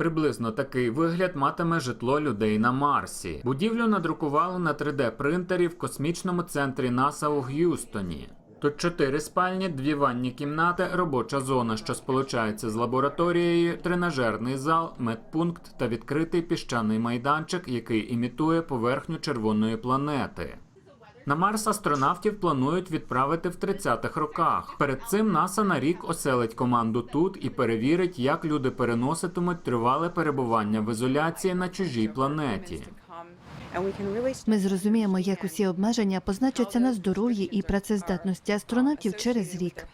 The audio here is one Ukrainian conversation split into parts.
Приблизно такий вигляд матиме житло людей на Марсі. Будівлю надрукували на 3D-принтері в космічному центрі НАСА у Г'юстоні. Тут чотири спальні, дві ванні кімнати, робоча зона, що сполучається з лабораторією, тренажерний зал, медпункт та відкритий піщаний майданчик, який імітує поверхню червоної планети. На Марс астронавтів планують відправити в 30-х роках. Перед цим НАСА на рік оселить команду тут і перевірить, як люди переноситимуть тривале перебування в ізоляції на чужій планеті. Ми зрозуміємо, як усі обмеження позначаться на здоров'ї і працездатності астронавтів через рік.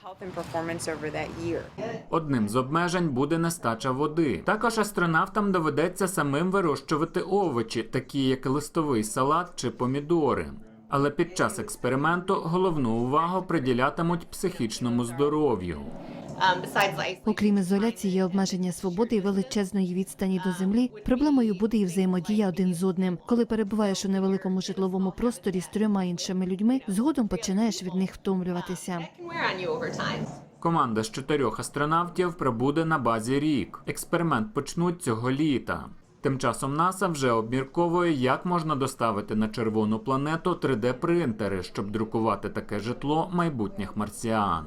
Одним з обмежень буде нестача води. Також астронавтам доведеться самим вирощувати овочі, такі як листовий салат чи помідори. Але під час експерименту головну увагу приділятимуть психічному здоров'ю. Um, Окрім ізоляції, обмеження свободи і величезної відстані до землі, проблемою буде і взаємодія один з одним. Коли перебуваєш у невеликому житловому просторі з трьома іншими людьми, згодом починаєш від них втомлюватися. Команда з чотирьох астронавтів прибуде на базі рік. Експеримент почнуть цього літа. Тим часом НАСА вже обмірковує, як можна доставити на червону планету 3D-принтери, щоб друкувати таке житло майбутніх марсіан.